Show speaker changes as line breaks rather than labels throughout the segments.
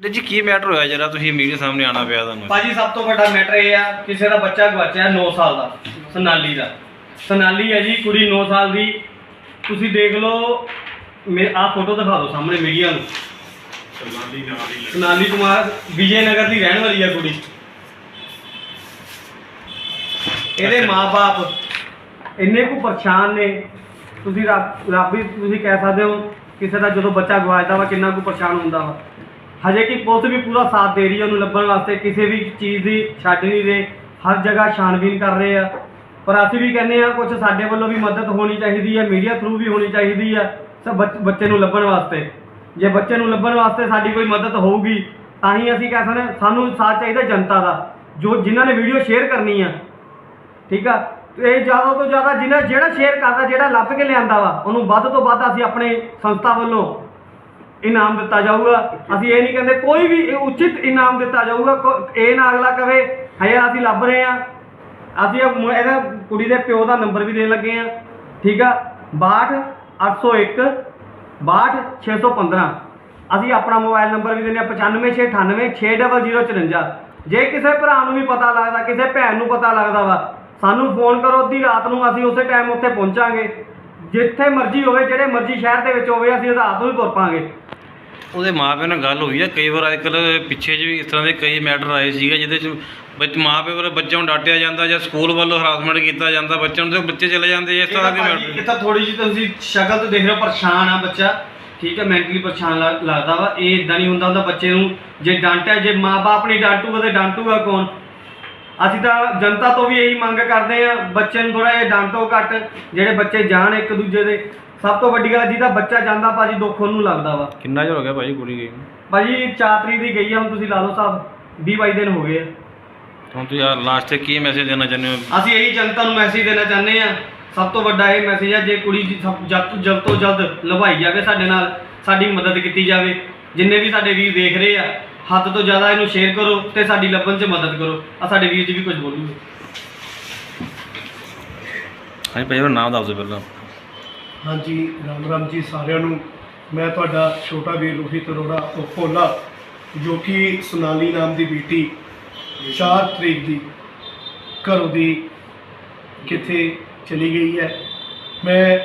ਤੇ ਜੀ ਕੀ ਮੈਟਰ ਹੋਇਆ ਜਿਹੜਾ ਤੁਸੀਂ ਮੀਡੀਆ ਸਾਹਮਣੇ ਆਣਾ ਪਿਆ ਤੁਹਾਨੂੰ?
ਭਾਜੀ ਸਭ ਤੋਂ ਵੱਡਾ ਮੈਟਰ ਇਹ ਆ ਕਿਸੇ ਦਾ ਬੱਚਾ ਗਵਾਚਿਆ 9 ਸਾਲ ਦਾ ਸਨਾਲੀ ਦਾ। ਸਨਾਲੀ ਹੈ ਜੀ ਕੁੜੀ 9 ਸਾਲ ਦੀ। ਤੁਸੀਂ ਦੇਖ ਲਓ ਮੇ ਆ ਫੋਟੋ ਦਿਖਾ ਦਿਓ ਸਾਹਮਣੇ ਮੀਡੀਆ ਨੂੰ। ਸਨਾਲੀ ਕੁਮਾਰ ਵਿਜੇ ਨਗਰ ਦੀ ਰਹਿਣ ਵਾਲੀ ਆ ਕੁੜੀ। ਇਹਦੇ। ਮਾਪੇ ਇੰਨੇ ਕੁ ਪਰੇਸ਼ਾਨ ਨੇ। ਤੁਸੀਂ ਰੱਬ ਰੱਬ ਵੀ ਤੁਸੀਂ ਕਹਿ ਸਕਦੇ ਹੋ ਕਿਸੇ ਦਾ ਜਦੋਂ ਬੱਚਾ ਗਵਾਚਦਾ ਵਾ ਕਿੰਨਾ ਕੁ ਪਰੇਸ਼ਾਨ ਹੁੰਦਾ ਵਾ। ਹਜੇ ਕਿ ਪੁਲਿਸ ਵੀ ਪੂਰਾ ਸਾਥ ਦੇ ਰਹੀ ਹੈ ਉਹਨੂੰ ਲੱਭਣ ਵਾਸਤੇ, ਕਿਸੇ ਵੀ ਚੀਜ਼ ਦੀ ਛੱਡ ਨਹੀਂ ਰਹੇ, ਹਰ ਜਗ੍ਹਾ ਛਾਣਬੀਨ ਕਰ ਰਹੇ ਆ। ਪਰ ਅਸੀਂ ਵੀ ਕਹਿੰਦੇ ਆ ਕੁਝ ਸਾਡੇ ਵੱਲੋਂ ਵੀ ਮਦਦ ਹੋਣੀ ਚਾਹੀਦੀ ਹੈ ਮੀਡੀਆ ਥਰੂ ਵੀ ਹੋਣੀ ਚਾਹੀਦੀ ਹੈ, ਸਭ ਬੱਚ- ਬੱਚੇ ਨੂੰ ਲੱਭਣ ਵਾਸਤੇ। ਜੇ ਬੱਚੇ ਨੂੰ ਲੱਭਣ ਵਾਸਤੇ ਸਾਡੀ ਕੋਈ ਮਦਦ ਹੋਊਗੀ, ਤਾਂ ਹੀ ਅਸੀਂ ਕਹਿ ਸਕਦੇ ਸਾਨੂੰ ਸਾਥ ਚਾਹੀਦਾ ਜਨਤਾ ਦਾ, ਜੋ ਜਿਨ੍ਹਾਂ ਨੇ ਵੀਡੀਓ ਸ਼ੇਅਰ ਕਰਨੀ ਆ। ਠੀਕ ਆ? ਇਹ ਜ਼ਿਆਦਾ ਤੋਂ ਜ਼ਿਆਦਾ ਜਿਹਨਾਂ ਜਿਹੜਾ ਸ਼ੇਅਰ ਕਰਦਾ, ਜਿਹੜਾ ਲੱਭ ਕੇ ਲਿਆਂਦਾ ਵਾ, ਉਹਨੂੰ ਵੱਧ ਤੋਂ ਵੱਧ ਅਸੀਂ ਆਪਣੇ ਸੰਸਥਾ ਵੱਲੋਂ ਇਨਾਮ ਦਿੱਤਾ ਜਾਊਗਾ। ਅਸੀਂ ਇਹ ਨਹੀਂ ਕਹਿੰਦੇ ਕੋਈ ਵੀ ਉਚਿਤ ਇਨਾਮ ਦਿੱਤਾ ਜਾਊਗਾ, ਕੋ- ਇਹ ਨਾ ਅਗਲਾ ਕਵੇ ਹਜੇ ਅਸੀਂ ਲੱਭ ਰਹੇ ਆ ਅਸੀਂ ਇਹ ਮੁ- ਇਹਦਾ ਕੁੜੀ ਦੇ ਪਿਓ ਦਾ ਨੰਬਰ ਵੀ ਦੇਣ ਲੱਗੇ ਆ ਠੀਕ ਆ? 62 801 62 615 ਅਸੀਂ ਆਪਣਾ ਮੋਬਾਈਲ ਨੰਬਰ ਵੀ ਦਿੰਦੇ ਆ 95 698 6054 ਜੇ ਕਿਸੇ ਭਰਾ ਨੂੰ ਵੀ ਪਤਾ ਲੱਗਦਾ, ਕਿਸੇ ਭੈਣ ਨੂੰ ਪਤਾ ਲੱਗਦਾ ਵਾ, ਸਾਨੂੰ ਫੋਨ ਕਰੋ, ਅੱਧੀ ਰਾਤ ਨੂੰ ਅਸੀਂ ਉਸੇ ਟਾਈਮ ਉੱਥੇ ਪਹੁੰਚਾਂਗੇ। ਜਿੱਥੇ ਮਰਜ਼ੀ ਹੋਵੇ, ਜਿਹੜੇ ਮਰਜ਼ੀ ਸ਼ਹਿਰ ਦੇ ਵਿੱਚ ਹੋਵੇ, ਅਸੀਂ ਰਾਤ ਨੂੰ ਹੀ ਤੁਰ ਪਾਂਗੇ।
ਉਹਦੇ ਮਾਪਿਆਂ ਨਾਲ ਗੱਲ ਹੋਈ ਆ। ਕਈ ਵਾਰ ਅੱਜਕੱਲ ਪਿੱਛੇ ਜਿਹੇ ਇਸ ਤਰ੍ਹਾਂ ਦੇ ਕਈ ਮੈਟਰ ਆਏ ਸੀਗੇ ਜਿਹਦੇ ਚ ਬੱਚ ਮਾਪੇ ਵੱਲੋਂ ਬੱਚਿਆਂ ਨੂੰ ਡਾਂਟਿਆ ਜਾਂਦਾ ਜਾਂ ਸਕੂਲ ਵੱਲੋਂ ਹਰਾਸਮੈਂਟ ਕੀਤਾ ਜਾਂਦਾ ਬੱਚਿਆਂ ਨੂੰ ਤੇ ਬੱਚੇ ਚਲੇ ਜਾਂਦੇ ਇਸ ਤਰ੍ਹਾਂ ਦੇ
ਇਹ
ਮੈਟਰ।
ਤਾਂ ਥੋੜੀ ਜਿਹੀ ਤੁਸੀਂ ਸ਼ਕਲ ਤੋਂ ਦੇਖ ਰਹੇ ਹੋ ਪਰੇਸ਼ਾਨ ਆ ਬੱਚਾ। ਠੀਕ ਹੈ ਮੈਂਟਲੀ ਪਰੇਸ਼ਾਨ ਲੱਗ- ਲੱਗਦਾ ਵਾ। ਇਹ ਇਦਾਂ ਨਹੀਂ ਹੁੰਦਾ ਹੁੰਦਾ ਬੱਚੇ ਨੂੰ ਜੇ ਡਾਂਟਿਆ ਜੇ ਮਾਪੇ ਨਹੀਂ ਡਾਂਟੂਗਾ ਤੇ ਡਾਂਟੂਗਾ ਕੌਣ? ਅਸੀਂ ਤਾਂ ਜਨਤਾ ਤੋਂ ਵੀ ਇਹੀ ਮੰਗ ਕਰਦੇ ਆ ਬੱਚੇ ਨੂੰ ਥੋੜਾ ਜਿਹਾ ਡਾਂਟੋ ਘੱਟ ਜਿਹੜੇ ਬੱਚੇ ਜਾਣ ਇੱਕ ਦੂਜੇ ਦੇ। ਸਭ ਤੋਂ ਵੱਡੀ ਗੱਲ ਜਿਹਦਾ ਬੱਚਾ ਜਾਂਦਾ ਭਾਜੀ ਦੁੱਖ ਉਹਨੂੰ ਲੱਗਦਾ ਵਾ।
ਕਿੰਨਾ ਚਿਰ ਹੋ ਗਿਆ ਭਾਈ ਕੁੜੀ ਗਈ ਨੂੰ?
ਭਾਜੀ 4 ਤਰੀਕ ਦੀ ਗਈ ਆ ਹੁਣ ਤੁਸੀਂ ਲਾ ਲਓ ਸਾਹਿਬ 20 22 ਦਿਨ ਹੋ ਗਏ ਆ।
ਹੁਣ ਤੁਸੀਂ ਲਾਸਟ ਤੇ ਕੀ ਮੈਸੇਜ ਦੇਣਾ ਚਾਹੁੰਦੇ ਹੋ?
ਅਸੀਂ ਇਹੀ ਜਨਤਾ ਨੂੰ ਮੈਸੇਜ ਦੇਣਾ ਚਾਹੁੰਦੇ ਆ ਸਭ ਤੋਂ ਵੱਡਾ ਇਹ ਮੈਸੇਜ ਹੈ ਜੇ ਕੁੜੀ ਦੀ ਸਭ- ਜਲਦ ਤੋਂ ਜਲਦ ਤੋਂ ਜਲਦ ਲਵਾਈ ਜਾਵੇ ਸਾਡੇ ਨਾਲ ਸਾਡੀ ਮਦਦ ਕੀਤੀ ਜਾਵੇ। ਜਿੰਨੇ ਵੀ ਸਾਡੇ ਵੀਰ ਦੇਖ ਰਹੇ ਆ ਹੱਦ ਤੋਂ ਜ਼ਿਆਦਾ ਇਹਨੂੰ ਸ਼ੇਅਰ ਕਰੋ ਤੇ ਸਾਡੀ ਲੱਭਣ 'ਚ ਮਦਦ ਕਰੋ। ਆ ਸਾਡੇ ਵੀਰ ਜੀ ਵੀ ਕੁਝ ਬੋਲੂਗੇ।
ਹਾਂਜੀ ਭਾਈ ਉਹਦਾ ਨਾਮ ਦੱਸ ਦਿਓ ਪਹਿਲਾਂ।
ਹਾਂਜੀ ਰਾਮ ਰਾਮ ਜੀ ਸਾਰਿਆਂ ਨੂੰ। ਮੈਂ ਤੁਹਾਡਾ ਛੋਟਾ ਵੀਰ ਰੋਹਿਤ ਅਰੋੜਾ ਤੋਂ ਭੋਲਾ ਜੋ ਕਿ ਸੁਨਾਲੀ ਨਾਮ ਦੀ ਬੇਟੀ 4 ਤਰੀਕ ਦੀ ਘਰੋਂ ਦੀ ਕਿੱਥੇ ਚਲੀ ਗਈ ਹੈ। ਮੈਂ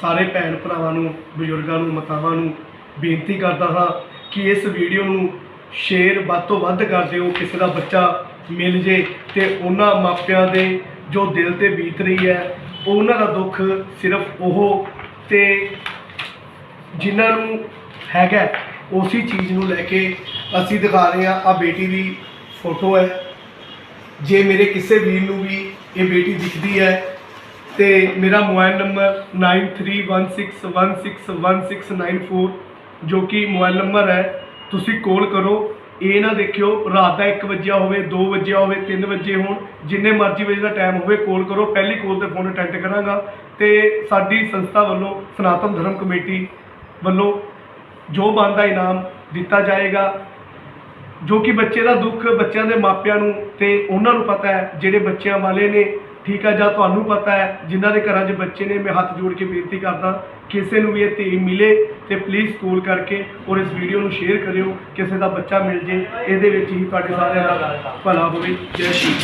ਸਾਰੇ ਭੈਣ ਭਰਾਵਾਂ ਨੂੰ ਬਜ਼ੁਰਗਾਂ ਨੂੰ ਮਾਤਾਵਾਂ ਨੂੰ ਬੇਨਤੀ ਕਰਦਾ ਹਾਂ ਕਿ ਇਸ ਵੀਡੀਓ ਨੂੰ ਸ਼ੇਅਰ ਵੱਧ ਤੋਂ ਵੱਧ ਕਰ ਦਿਓ ਕਿਸੇ ਦਾ ਬੱਚਾ ਮਿਲ ਜੇ ਤੇ ਉਹਨਾਂ ਮਾਪਿਆਂ ਦੇ ਜੋ ਦਿਲ ਤੇ ਬੀਤ ਰਹੀ ਹੈ, ਉਹਨਾਂ ਦਾ ਦੁੱਖ ਸਿਰਫ ਉਹ ਤੇ ਜਿਨ੍ਹਾਂ ਨੂੰ ਹੈਗਾ ਉਸੇ ਚੀਜ਼ ਨੂੰ ਲੈ ਕੇ ਅਸੀਂ ਦਿਖਾ ਰਹੇ ਹਾਂ। ਆ ਬੇਟੀ ਦੀ ਫੋਟੋ ਹੈ। ਜੇ ਮੇਰੇ ਕਿਸੇ ਵੀਰ ਨੂੰ ਵੀ ਇਹ ਬੇਟੀ ਦਿਖਦੀ ਹੈ ਤੇ ਮੇਰਾ ਮੋਬਾਈਲ ਨੰਬਰ 9316161694 ਜੋ ਕਿ ਮੋਬਾਈਲ ਨੰਬਰ ਹੈ ਤੁਸੀਂ ਕਾਲ ਕਰੋ। ਇਹ ਨਾ ਦੇਖਿਓ, ਰਾਤ ਦਾ 1 ਵਜੇ ਹੋਵੇ 2 ਵਜੇ ਹੋਵੇ 3 ਵਜੇ ਹੋਣ, ਜਿੰਨੇ ਮਰਜ਼ੀ ਵਜੇ ਦਾ ਟਾਈਮ ਹੋਵੇ ਕਾਲ ਕਰੋ। ਪਹਿਲੀ ਕਾਲ ਤੇ ਫੋਨ ਅਟੈਂਡ ਕਰਾਂਗਾ। ਤੇ ਸਾਡੀ ਸੰਸਥਾ ਵੱਲੋਂ ਸਨਾਤਨ ਧਰਮ ਕਮੇਟੀ ਵੱਲੋਂ ਜੋ ਬਣਦਾ ਇਨਾਮ ਦਿੱਤਾ ਜਾਏਗਾ, ਜੋ ਕਿ ਬੱਚੇ ਦਾ ਦੁੱਖ ਬੱਚਿਆਂ ਦੇ ਮਾਪਿਆਂ ਨੂੰ ਤੇ ਉਹਨਾਂ ਨੂੰ ਪਤਾ ਹੈ, ਜਿਹੜੇ ਬੱਚਿਆਂ ਵਾਲੇ ਨੇ ਠੀਕ ਆ ਜਾਂ ਤੁਹਾਨੂੰ ਪਤਾ ਹੈ ਜਿਨ੍ਹਾਂ ਦੇ ਘਰਾਂ 'ਚ ਬੱਚੇ ਨੇ ਮੈਂ ਹੱਥ ਜੋੜ ਕੇ ਬੇਨਤੀ ਕਰਦਾ ਕਿਸੇ ਨੂੰ ਵੀ ਇਹ ਧੀ ਮਿਲੇ ਤੇ ਪਲੀਜ਼ ਕਾਲ ਕਰਕੇ ਔਰ ਇਸ ਵੀਡੀਓ ਨੂੰ ਸ਼ੇਅਰ ਕਰਿਓ ਕਿਸੇ ਦਾ ਬੱਚਾ ਮਿਲ ਜੇ ਇਹਦੇ ਵਿੱਚ ਹੀ ਤੁਹਾਡੇ ਸਾਰਿਆਂ ਦਾ ਭਲਾ ਹੋਵੇ। ਜੈ ਸ਼੍ਰੀ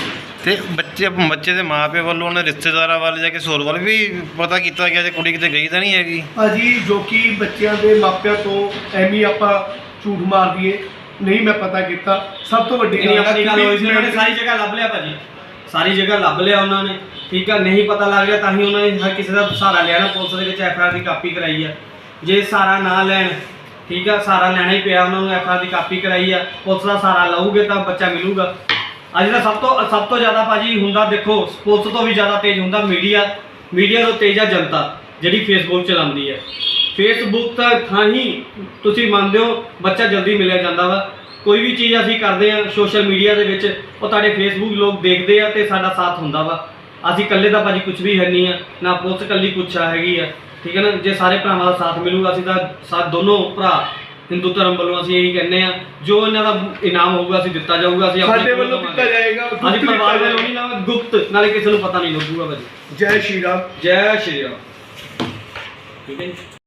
ਤੇ ਬੱਚੇ ਬੱਚੇ ਦੇ ਮਾਪੇ ਵੱਲੋਂ ਉਹਨਾਂ ਰਿਸ਼ਤੇਦਾਰਾਂ ਵੱਲ ਜਾਂ ਕਿਸੇ ਹੋਰ ਵੱਲ ਵੀ ਪਤਾ ਕੀਤਾ ਗਿਆ ਜੇ ਕੁੜੀ ਕਿਤੇ ਗਈ ਤਾਂ ਨਹੀਂ ਹੈਗੀ?
ਭਾਜੀ ਜੋ ਕਿ ਬੱਚਿਆਂ ਦੇ ਮਾਪਿਆਂ ਤੋਂ ਐਵੇਂ ਆਪਾਂ ਝੂਠ ਮਾਰ ਦਈਏ ਨਹੀਂ ਮੈਂ ਪਤਾ ਕੀਤਾ। ਸਭ ਤੋਂ ਵੱਡੀ
ਗੱਲ ਹੋਈ ਸੀ ਉਹਨਾਂ ਨੇ
ਕਿ
ਸਾਰੀ ਜਗ੍ਹਾ ਲੱਭ ਲਿਆ ਭਾਜੀ। ਸਾਰੀ ਜਗ੍ਹਾ ਲੱਭ ਲਿਆ ਉਹਨਾਂ ਨੇ, ਠੀਕ ਆ, ਨਹੀਂ ਪਤਾ ਲੱਗ ਰਿਹਾ ਤਾਂ ਹੀ ਉਹਨਾਂ ਨੇ ਹਰ ਕਿਸੇ ਦਾ ਸਹਾਰਾ ਲਿਆ ਨਾ, ਪੁਲਿਸ ਦੇ ਵਿੱਚ ਐਫ ਆਰ ਦੀ ਕਾਪੀ ਕਰਾਈ ਆ। ਜੇ ਸਹਾਰਾ ਨਾ ਲੈਣ, ਠੀਕ ਆ ਸਹਾਰਾ ਲੈਣਾ ਹੀ ਪਿਆ ਉਹਨਾਂ ਨੂੰ ਐਫ ਆਰ ਦੀ ਕਾਪੀ ਕਰਾਈ ਆ, ਪੁਲਿਸ ਦਾ ਸਹਾਰਾ ਲਊਗੇ ਤਾਂ ਬੱਚਾ ਮਿਲੂਗਾ। ਅੱਜ ਦਾ ਸਭ ਤੋਂ ਸਭ ਤੋਂ ਜ਼ਿਆਦਾ ਭਾਜੀ ਹੁੰਦਾ ਦੇਖੋ ਪੁਲਿਸ ਤੋਂ ਵੀ ਜ਼ਿਆਦਾ ਤੇਜ਼ ਹੁੰਦਾ ਮੀਡੀਆ। ਮੀਡੀਆ ਤੋਂ ਤੇਜ਼ ਆ ਜਨਤਾ, ਜਿਹੜੀ ਫੇਸਬੁੱਕ ਚਲਾਉਂਦੀ ਹੈ ਫੇਸਬੁੱਕ ਤਾਂ ਥਾਂ ਹੀ ਤੁਸੀਂ ਮੰਨਦੇ ਹੋ ਬੱਚਾ ਜਲਦੀ ਮਿਲਿਆ ਜਾਂਦਾ ਵਾ। ਕੋਈ ਵੀ ਚੀਜ਼ ਅਸੀਂ ਕਰਦੇ ਆ ਸੋਸ਼ਲ ਮੀਡੀਆ ਦੇ ਵਿੱਚ ਉਹ ਤੁਹਾਡੇ ਫੇਸਬੁੱਕ ਲੋਕ ਦੇਖਦੇ ਆ ਤੇ ਸਾਡਾ ਸਾਥ ਹੁੰਦਾ ਵਾ। ਅਸੀਂ ਇਕੱਲੇ ਤਾਂ ਭਾਜੀ ਕੁਝ ਵੀ ਹੈ ਨਹੀਂ ਆ ਨਾ ਪੁਲਿਸ ਇਕੱਲੀ ਪੁੱਛਾ ਹੈਗੀ ਆ ਠੀਕ ਹੈ ਨਾ? ਜੇ ਸਾਰੇ ਭਰਾਵਾਂ ਦਾ ਸਾਥ ਮਿਲੂਗਾ ਅਸੀਂ ਤਾਂ ਸਾਥ ਦੋਨੋਂ ਭਰਾ ਹਿੰਦੂ ਧਰਮ ਵੱਲੋਂ ਅਸੀਂ ਇਹੀ ਕਹਿੰਦੇ ਆ ਜੋ ਇਹਨਾਂ ਦਾ ਇਨਾਮ ਹੋਊਗਾ ਅਸੀਂ ਦਿੱਤਾ ਜਾਊਗਾ ਅਸੀਂ ਆਪਣੇ
ਸਾਡੇ ਵੱਲੋਂ। ਦਿੱਤਾ ਜਾਏਗਾ ਗੁਪਤ
ਅਸੀਂ ਪਰਿਵਾਰ ਵੱਲੋਂ ਨਹੀਂ ਨਾ ਗੁਪਤ ਨਾਲੇ ਕਿਸੇ ਨੂੰ ਪਤਾ ਨਹੀਂ ਲੱਗੂਗਾ ਭਾਜੀ।
ਜੈ ਸ਼੍ਰੀ ਰਾਮ।
ਜੈ ਸ਼੍ਰੀ ਰਾਮ। ਠੀਕ ਹੈ ਜੀ।